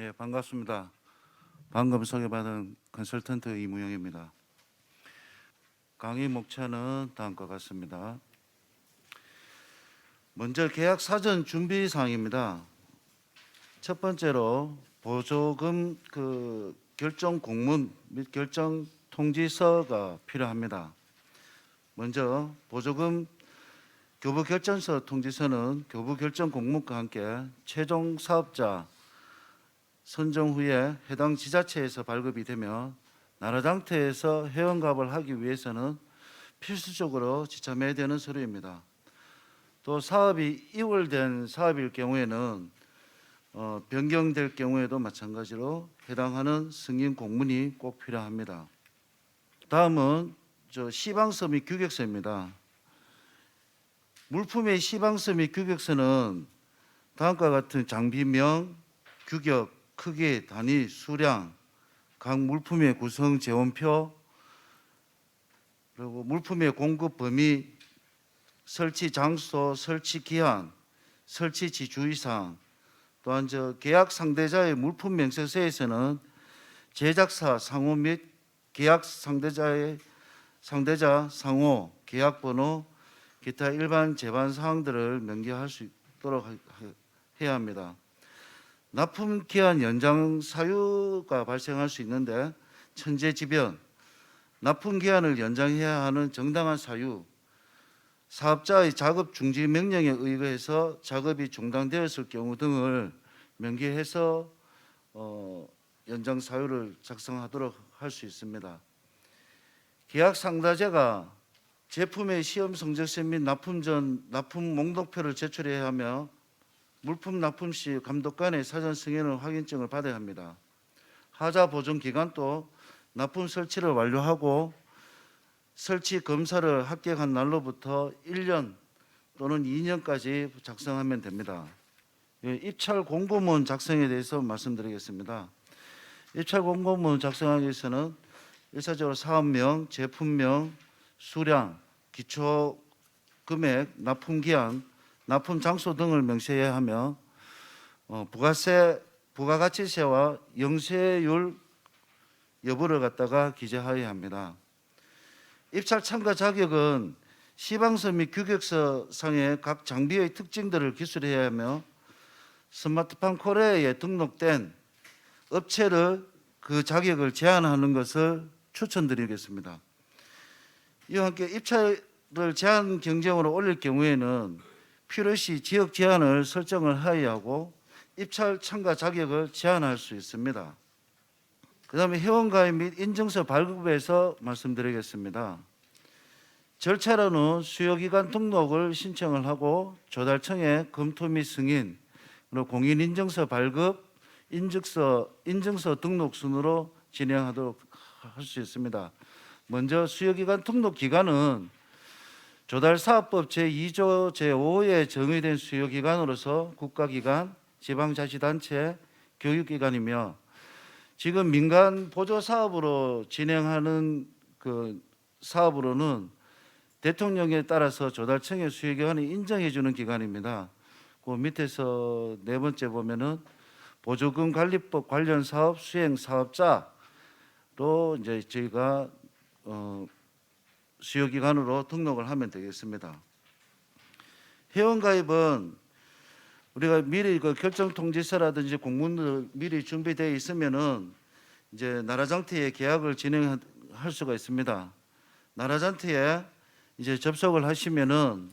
예, 반갑습니다. 방금 소개받은 컨설턴트 이무영입니다. 강의 목차는 다음과 같습니다. 먼저 계약 사전 준비 사항입니다. 첫 번째로 보조금 그 결정 공문 및 결정 통지서가 필요합니다. 먼저 보조금 교부 결정서 통지서는 교부 결정 공문과 함께 최종 사업자 선정 후에 해당 지자체에서 발급이 되며 나라장터에서 회원갑을 하기 위해서는 필수적으로 지참해야 되는 서류입니다. 또 사업이 이월된 사업일 경우에는 어, 변경될 경우에도 마찬가지로 해당하는 승인 공문이 꼭 필요합니다. 다음은 저 시방서 및 규격서입니다. 물품의 시방서 및 규격서는 다음과 같은 장비명, 규격, 크기, 단위, 수량, 각 물품의 구성 재원표, 그리고 물품의 공급 범위, 설치 장소, 설치 기한, 설치지 주의사항, 또한 저 계약 상대자의 물품 명세서에서는 제작사 상호 및 계약 상대자의 상대자 상호, 계약 번호, 기타 일반 제반 사항들을 명기할 수 있도록 해야 합니다. 납품 기한 연장 사유가 발생할 수 있는데 천재지변, 납품 기한을 연장해야 하는 정당한 사유, 사업자의 작업 중지 명령에 의거해서 작업이 중단되었을 경우 등을 명기해서 어, 연장 사유를 작성하도록 할 수 있습니다. 계약 상다자가 제품의 시험 성적서 및 납품 전 납품 목록표를 제출해야 하며 물품 납품 시 감독관의 사전 승인을 확인증을 받아야 합니다. 하자 보존 기간도 납품 설치를 완료하고 설치 검사를 합격한 날로부터 1년 또는 2년까지 작성하면 됩니다. 예, 입찰 공고문 작성에 대해서 말씀드리겠습니다. 입찰 공고문 작성하기 위해서는 일차적으로 사업명, 제품명, 수량, 기초 금액, 납품 기한, 납품 장소 등을 명시해야 하며 어, 부가세, 부가가치세와 영세율 여부를 갖다가 기재하여야 합니다. 입찰 참가 자격은 시방서 및 규격서 상의 각 장비의 특징들을 기술해야 하며 스마트팜 코리아에 등록된 업체를 그 자격을 제한하는 것을 추천드리겠습니다. 이와 함께 입찰을 제한 경쟁으로 올릴 경우에는 필요시 지역 제한을 설정을 하여야 하고 입찰 참가 자격을 제한할 수 있습니다. 그 다음에 회원가입 및 인증서 발급에서 말씀드리겠습니다. 절차로는 수요기관 등록을 신청을 하고 조달청에 검토 및 승인, 그리고 공인인증서 발급, 인증서 인증서 등록 순으로 진행하도록 할 수 있습니다. 먼저 수요기관 등록 기간은 조달사업법 제2조 제5에 정의된 수요기관으로서 국가기관, 지방자치단체, 교육기관이며 지금 민간 보조 사업으로 진행하는 그 사업으로는 대통령에 따라서 조달청의 수요기관이 인정해 주는 기관입니다. 그 밑에서 네 번째 보면은 보조금 관리법 관련 사업 수행 사업자로 이제 저희가 어, 수요기관으로 등록을 하면 되겠습니다. 회원가입은 우리가 미리 그 결정 통지서라든지 공문들 미리 준비되어 있으면은 이제 나라장터에 계약을 진행할 수가 있습니다. 나라장터에 이제 접속을 하시면은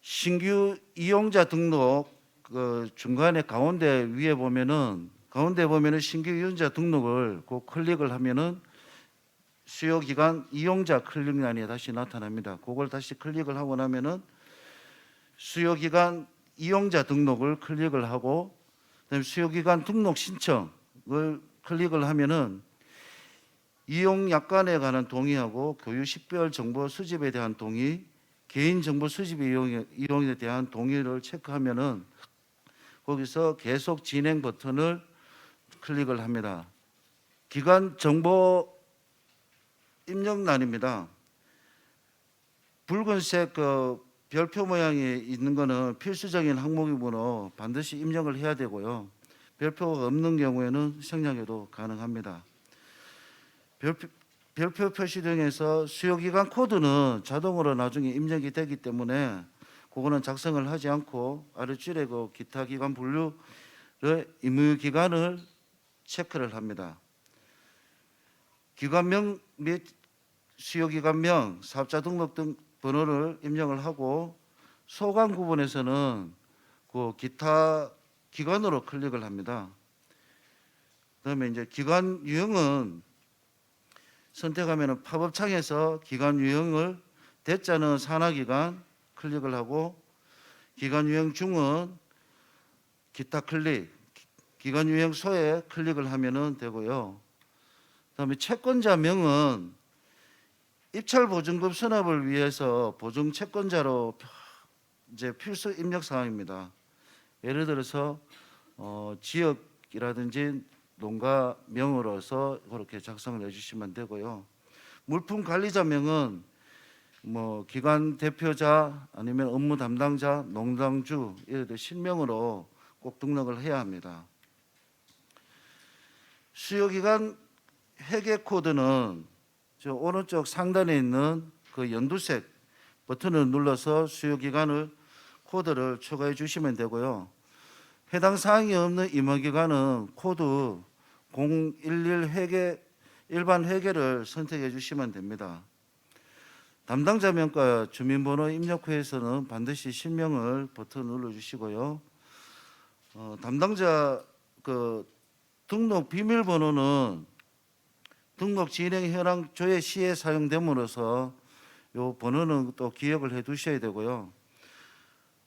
신규 이용자 등록 그 중간에 가운데 위에 보면은 가운데 보면은 신규 이용자 등록을 그 클릭을 하면은 수요 기간 이용자 클릭란이 다시 나타납니다. 그걸 다시 클릭을 하고 나면은 수요 기간 이용자 등록을 클릭을 하고 그다음에 수요 기간 등록 신청을 클릭을 하면은 이용 약관에 관한 동의하고 교육 식별 정보 수집에 대한 동의, 개인 정보 수집 이용에, 대한 동의를 체크하면은 거기서 계속 진행 버튼을 클릭을 합니다. 기관 정보 입력란입니다. 붉은색 그 별표 모양이 있는 거는 필수적인 항목이므로 반드시 입력을 해야 되고요. 별표가 없는 경우에는 생략해도 가능합니다. 별표, 별표 표시 등에서 수요기간 코드는 자동으로 나중에 입력이 되기 때문에 그거는 작성을 하지 않고 아래줄에 그 기타 기관 분류의 임무 기간을 체크를 합니다. 기관명 및 수요기관명, 사업자 등록 등 번호를 입력을 하고 소관 구분에서는 그 기타 기관으로 클릭을 합니다. 그다음에 이제 기관 유형은 선택하면은 팝업 창에서 기관 유형을 대자는 산하기관 클릭을 하고 기관 유형 중은 기타 클릭, 기관 유형 소에 클릭을 하면은 되고요. 그다음에 채권자 명은 입찰 보증금 수납을 위해서 보증 채권자로 이제 필수 입력 사항입니다. 예를 들어서 어, 지역이라든지 농가 명으로서 그렇게 작성을 해주시면 되고요. 물품 관리자 명은 뭐 기관 대표자 아니면 업무 담당자, 농장주 이런 데 실명으로 꼭 등록을 해야 합니다. 수요기간 회계 코드는 저 오른쪽 상단에 있는 그 연두색 버튼을 눌러서 수요 기간을 코드를 추가해 주시면 되고요. 해당 사항이 없는 임원 기관은 코드 011 회계 일반 회계를 선택해 주시면 됩니다. 담당자 명과 주민번호 입력 후에서는 반드시 실명을 버튼 눌러 주시고요. 어, 담당자 그 등록 비밀번호는 등록 진행 현황 조회 시에 사용됨으로써 요 번호는 또 기억을 해 두셔야 되고요.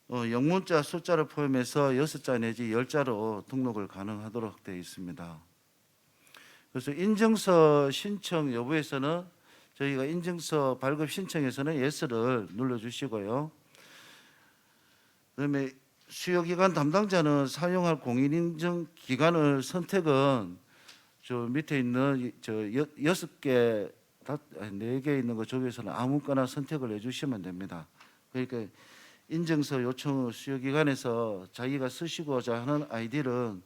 어, 영문자 숫자를 포함해서 여섯 자 내지 열 자로 등록을 가능하도록 되어 있습니다. 그래서 인증서 신청 여부에서는 저희가 인증서 발급 신청에서는 예스를 눌러주시고요. 그다음에 수요기관 담당자는 사용할 공인인증 기관을 선택은 저 밑에 있는 이- 저 여- 여섯 개, 네 개 있는 것 중에서는 아무거나 선택을 해주시면 됩니다. 그러니까 인증서 요청 수요기관에서 자기가 쓰시고자 하는 아이디는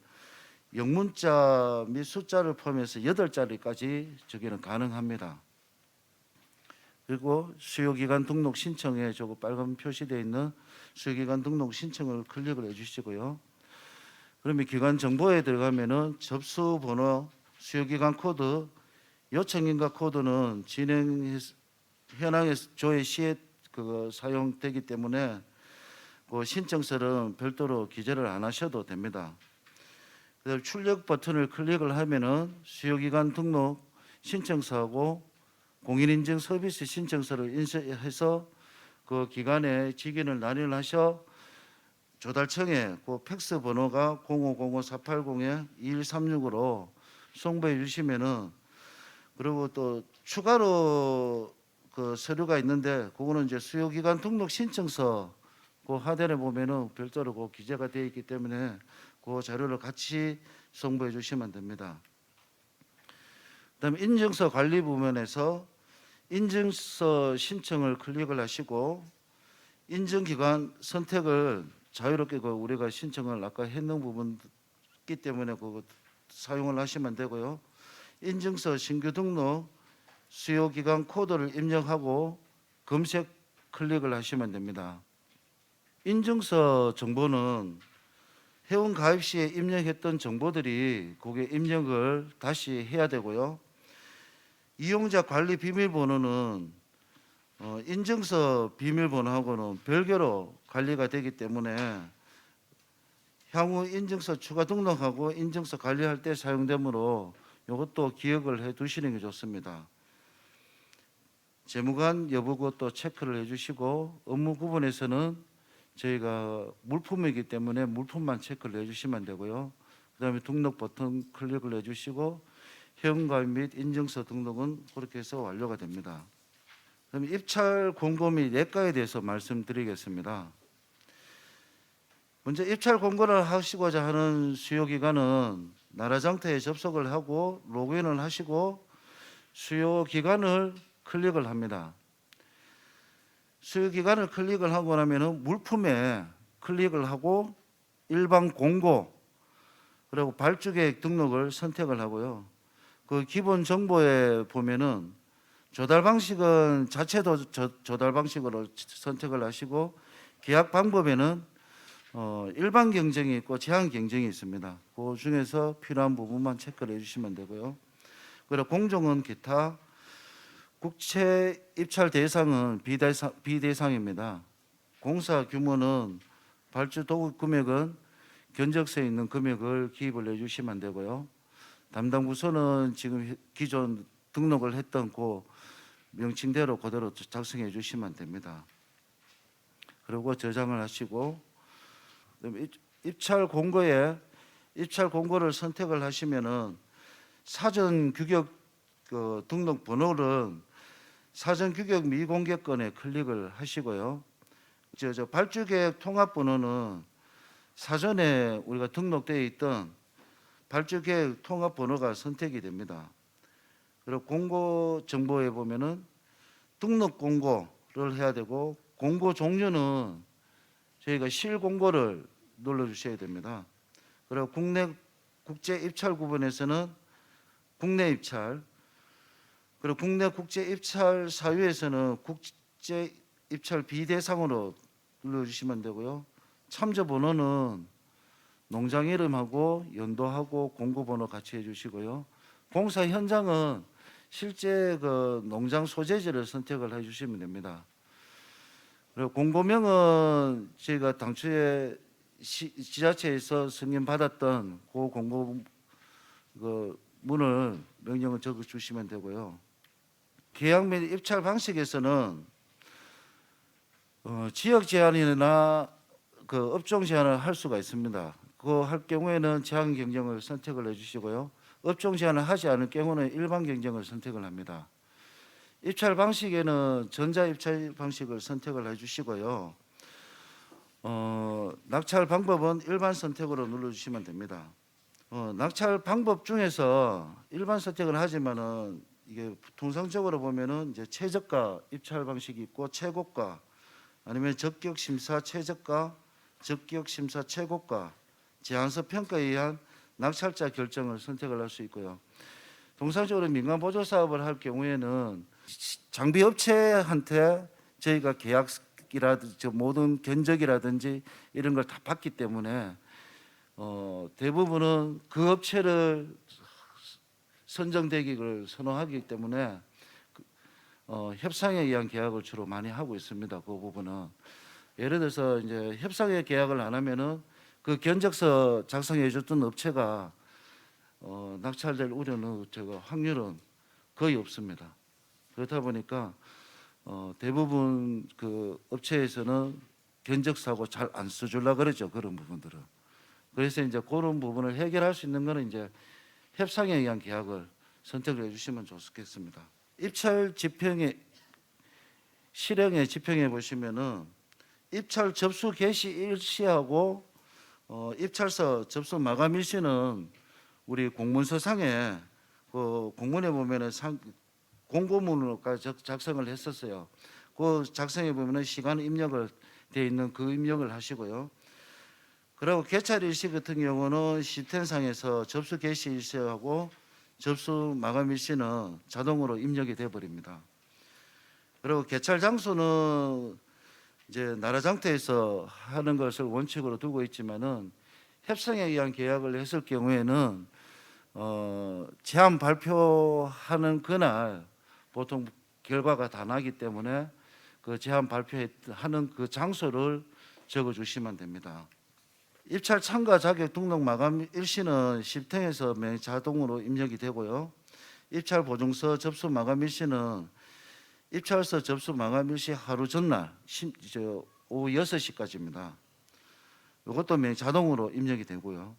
영문자 및 숫자를 포함해서 여덟 자리까지 저기는 가능합니다. 그리고 수요기관 등록 신청에 저거 빨간 표시되어 있는 수요기관 등록 신청을 클릭을 해주시고요. 그러면 기관 정보에 들어가면은 접수 번호, 수요기관 코드, 요청인가 코드는 진행 현황의 조회 시에 그 사용되기 때문에 그 신청서는 별도로 기재를 안 하셔도 됩니다. 그다음 출력 버튼을 클릭을 하면은 수요기관 등록 신청서하고 공인인증 서비스 신청서를 인쇄해서 그 기관에 직인을 난일하셔 조달청에 그 팩스 번호가 0505-480-2136으로 송부해 주시면은 그리고 또 추가로 그 서류가 있는데 그거는 이제 수요기관 등록 신청서 그 하단에 보면은 별도로 그 기재가 되어 있기 때문에 그 자료를 같이 송부해 주시면 됩니다. 그다음에 인증서 관리 부분에서 인증서 신청을 클릭을 하시고 인증기관 선택을 자유롭게 그 우리가 신청을 아까 했는 부분 있기 때문에 그거 사용을 하시면 되고요. 인증서 신규 등록 수요 기간 코드를 입력하고 검색 클릭을 하시면 됩니다. 인증서 정보는 회원 가입 시에 입력했던 정보들이 거기에 입력을 다시 해야 되고요. 이용자 관리 비밀번호는 어, 인증서 비밀번호하고는 별개로 관리가 되기 때문에 향후 인증서 추가 등록하고 인증서 관리할 때 사용되므로 이것도 기억을 해 두시는 게 좋습니다. 재무관 여부 것도 체크를 해 주시고 업무 구분에서는 저희가 물품이기 때문에 물품만 체크를 해 주시면 되고요. 그 다음에 등록 버튼 클릭을 해 주시고 회원가입 및 인증서 등록은 그렇게 해서 완료가 됩니다. 그럼 입찰 공고 및 예가에 대해서 말씀드리겠습니다. 먼저 입찰 공고를 하시고자 하는 수요 기관은 나라장터에 접속을 하고 로그인을 하시고 수요 기관을 클릭을 합니다. 수요 기관을 클릭을 하고 나면은 물품에 클릭을 하고 일반 공고 그리고 발주계획 등록을 선택을 하고요. 그 기본 정보에 보면은 조달 방식은 자체도 조, 조달 방식으로 선택을 하시고 계약 방법에는 어, 일반 경쟁이 있고 제한 경쟁이 있습니다. 그 중에서 필요한 부분만 체크를 해주시면 되고요. 그리고 공정은 기타 국채 입찰 대상은 비대상, 비대상입니다. 공사 규모는 발주 도급 금액은 견적서에 있는 금액을 기입을 해주시면 되고요. 담당 부서는 지금 기존 등록을 했던 그 명칭대로 그대로 작성해 주시면 됩니다. 그리고 저장을 하시고 입- 입찰 공고에 입찰 공고를 선택을 하시면은 사전 규격 그 등록 번호는 사전 규격 미공개권에 클릭을 하시고요. 저, 저 발주 계획 통합 번호는 사전에 우리가 등록되어 있던 발주 계획 통합 번호가 선택이 됩니다. 그리고 공고 정보에 보면은 등록 공고를 해야 되고 공고 종류는 저희가 실 공고를 눌러 주셔야 됩니다. 그리고 국내 국제 입찰 구분에서는 국내 입찰 그리고 국내 국제 입찰 사유에서는 국제 입찰 비대상으로 눌러 주시면 되고요. 참조 번호는 농장 이름하고 연도하고 공고 번호 같이 해 주시고요. 공사 현장은 실제 그 농장 소재지를 선택을 해 주시면 됩니다. 그리고 공고명은 저희가 당초에 시, 지자체에서 승인 받았던 그 공고 그 문을 명령을 적어 주시면 되고요. 계약 및 입찰 방식에서는 어, 지역 제한이나 그 업종 제한을 할 수가 있습니다. 그할 경우에는 제한 경쟁을 선택을 해주시고요. 업종 제한을 하지 않을 경우는 일반 경쟁을 선택을 합니다. 입찰 방식에는 전자 입찰 방식을 선택을 해주시고요. 어, 낙찰 방법은 일반 선택으로 눌러주시면 됩니다. 어, 낙찰 방법 중에서 일반 선택을 하지만은 이게 통상적으로 보면은 이제 최저가 입찰 방식이 있고 최고가 아니면 적격 심사 최저가, 적격 심사 최고가, 제안서 평가에 의한 낙찰자 결정을 선택을 할 수 있고요. 통상적으로 민간 보조 사업을 할 경우에는 장비 업체한테 저희가 계약이라든지 저 모든 견적이라든지 이런 걸 다 받기 때문에 어, 대부분은 그 업체를 선정되기를 선호하기 때문에 그, 어, 협상에 의한 계약을 주로 많이 하고 있습니다. 그 부분은 예를 들어서 이제 협상에 계약을 안 하면은 그 견적서 작성해 줬던 업체가 어, 낙찰될 우려는 제가 확률은 거의 없습니다. 그렇다 보니까 어, 대부분 그 업체에서는 견적 사고 잘 안 써줄라 그러죠 그런 부분들은. 그래서 이제 그런 부분을 해결할 수 있는 거는 이제 협상에 의한 계약을 선택을 해주시면 좋겠습니다. 입찰 지평의 실행의 지평에 보시면은 입찰 접수 개시 일시하고 어, 입찰서 접수 마감 일시는 우리 공문서상에 그 공문에 보면은 상, 공고문으로까지 작- 작성을 했었어요. 그 작성해 보면은 시간 입력을 돼 있는 그 입력을 하시고요. 그리고 개찰 일시 같은 경우는 시스템상에서 접수 개시 일시하고 접수 마감 일시는 자동으로 입력이 돼 버립니다. 그리고 개찰 장소는 이제 나라 장터에서 하는 것을 원칙으로 두고 있지만은 협상에 의한 계약을 했을 경우에는 어, 제안 발표하는 그날 보통 결과가 다 나기 때문에 그 제안 발표하는 그 장소를 적어 주시면 됩니다. 입찰 참가 자격 등록 마감 일시는 매 자동으로 입력이 되고요. 입찰 보증서 접수 마감 일시는 입찰서 접수 마감 일시 하루 전날 오후 6시까지입니다. 이것도 매 자동으로 입력이 되고요.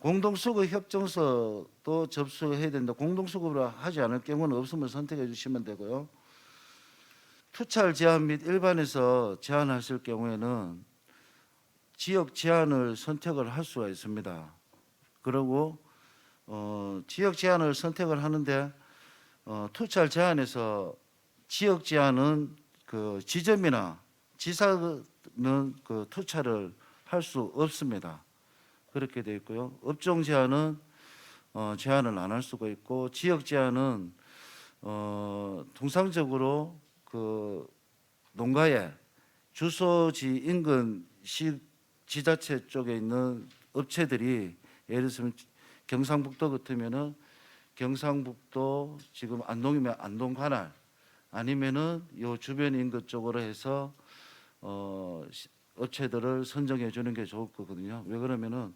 공동수급 협정서도 접수해야 된다. 공동수급을 하지 않을 경우는 없으면 선택해 주시면 되고요. 투찰 제한 및 일반에서 제한하실 경우에는 지역 제한을 선택을 할 수가 있습니다. 그리고 어, 지역 제한을 선택을 하는데 어, 투찰 제한에서 지역 제한은 그 지점이나 지사는 그 투찰을 할 수 없습니다. 그렇게 되어 있고요. 업종 제한은 어, 제한을 안 할 수가 있고 지역 제한은 어, 통상적으로 그 농가에 주소지 인근 시 지자체 쪽에 있는 업체들이 예를 들면 경상북도 같으면은 경상북도 지금 안동이면 안동 관할 아니면은 요 주변 인근 쪽으로 해서 어 시- 업체들을 선정해 주는 게 좋을 거거든요. 왜 그러면은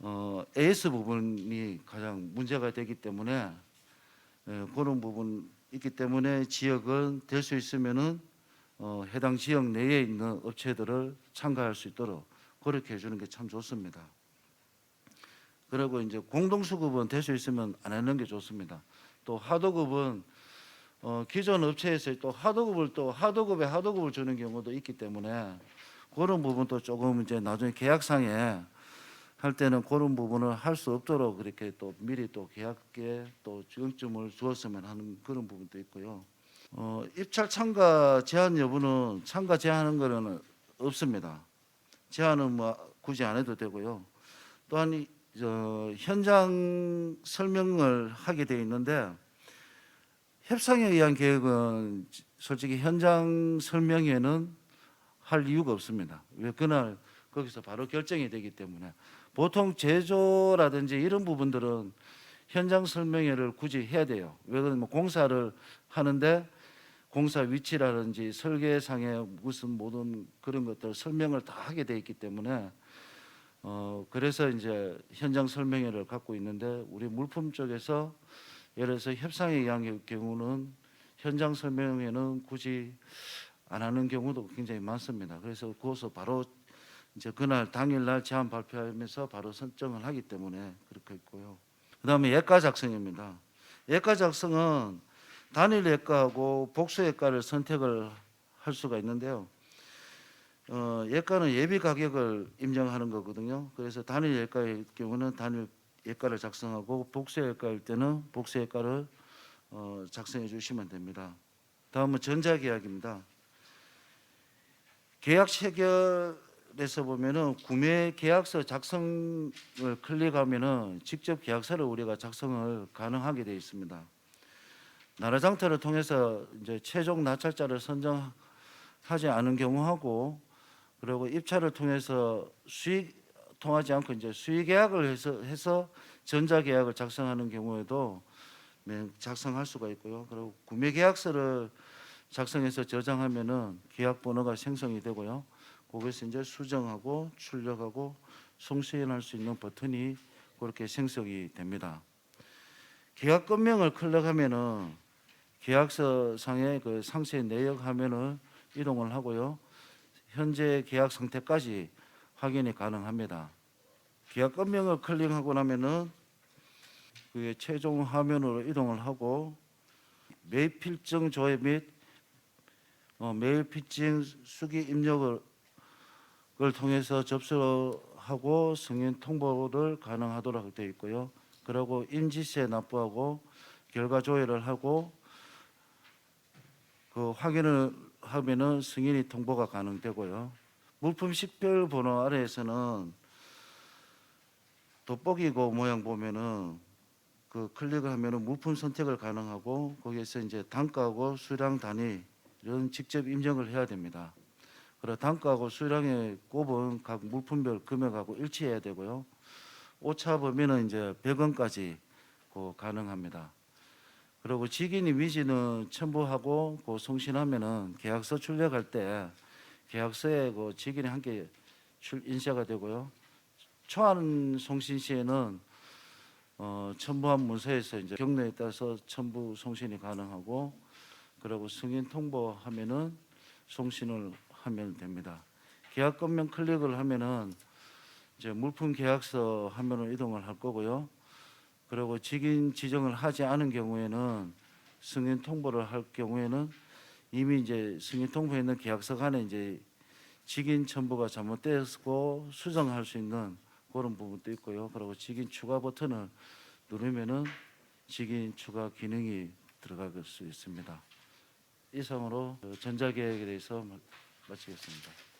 어 AS 부분이 가장 문제가 되기 때문에 예, 그런 부분 있기 때문에 지역은 될 수 있으면은 어, 해당 지역 내에 있는 업체들을 참가할 수 있도록 그렇게 해주는 게 참 좋습니다. 그리고 이제 공동수급은 될 수 있으면 안 하는 게 좋습니다. 또 하도급은 어, 기존 업체에서 또 하도급을 또 하도급에 하도급을 주는 경우도 있기 때문에 그런 부분도 조금 이제 나중에 계약상에 할 때는 그런 부분을 할 수 없도록 그렇게 또 미리 또 계약에 또 지금쯤을 주었으면 하는 그런 부분도 있고요. 어, 입찰 참가 제한 여부는 참가 제한하는 거는 없습니다. 제한은 뭐 굳이 안 해도 되고요. 또한 이, 저, 현장 설명을 하게 돼 있는데 협상에 의한 계획은 솔직히 현장 설명회는 할 이유가 없습니다. 왜 그날 거기서 바로 결정이 되기 때문에 보통 제조라든지 이런 부분들은 현장 설명회를 굳이 해야 돼요. 왜 그러면 뭐 공사를 하는데 공사 위치라든지 설계상의 무슨 모든 그런 것들 설명을 다 하게 돼 있기 때문에 어 그래서 이제 현장 설명회를 갖고 있는데 우리 물품 쪽에서 예를 들어서 협상에 의한 경우는 현장 설명회는 굳이 안 하는 경우도 굉장히 많습니다. 그래서 그것을 바로 이제 그날 당일날 제안 발표하면서 바로 선정을 하기 때문에 그렇게 있고요. 그다음에 예가 작성입니다. 예가 작성은 단일 예가하고 복수 예가를 선택을 할 수가 있는데요. 어, 예가는 예비 가격을 임정하는 거거든요. 그래서 단일 예가의 경우는 단일 예가를 작성하고 복수 예가일 때는 복수 예가를 어, 작성해 주시면 됩니다. 다음은 전자계약입니다. 계약 체결 에서 보면은 구매 계약서 작성을 클릭하면은 직접 계약서를 우리가 작성을 가능하게 되어 있습니다. 나라 장터를 통해서 이제 최종 낙찰자를 선정하지 않은 경우하고 그리고 입찰을 통해서 수익 통하지 않고 이제 수의 계약을 해서 해서 전자 계약을 작성하는 경우에도 네, 작성할 수가 있고요. 그리고 구매 계약서를 작성해서 저장하면은 계약 번호가 생성이 되고요. 거기서 이제 수정하고 출력하고 송수연할 수 있는 버튼이 그렇게 생성이 됩니다. 계약 건명을 클릭하면은 계약서 상의 그 상세 내역 화면을 이동을 하고요. 현재 계약 상태까지 확인이 가능합니다. 계약 건명을 클릭하고 나면은 그 최종 화면으로 이동을 하고 매입 필증 조회 및 어, 매일 피칭 수기 입력을 을 통해서 접수하고 승인 통보를 가능하도록 되어 있고요. 그리고 인지세 납부하고 결과 조회를 하고 그 확인을 하면은 승인이 통보가 가능되고요. 물품 식별 번호 아래에서는 돋보기고 모양 보면은 그 클릭을 하면은 물품 선택을 가능하고 거기에서 이제 단가하고 수량 단위 이런 직접 입력을 해야 됩니다. 그리고 단가하고 수량의 곱은 각 물품별 금액하고 일치해야 되고요. 오차 범위는 이제 100원까지 그 가능합니다. 그리고 직인이 위지는 첨부하고 그 송신하면은 계약서 출력할 때 계약서에 그 직인이 함께 출 인쇄가 되고요. 초안 송신 시에는 어, 첨부한 문서에서 이제 경로에 따라서 첨부 송신이 가능하고 그리고 승인 통보하면은 송신을 하면 됩니다. 계약 건명 클릭을 하면은 이제 물품 계약서 화면으로 이동을 할 거고요. 그리고 직인 지정을 하지 않은 경우에는 승인 통보를 할 경우에는 이미 이제 승인 통보에 있는 계약서 간에 이제 직인 첨부가 잘못되었고 수정할 수 있는 그런 부분도 있고요. 그리고 직인 추가 버튼을 누르면은 직인 추가 기능이 들어갈 수 있습니다. 이상으로 전자계획에 대해서 마치겠습니다.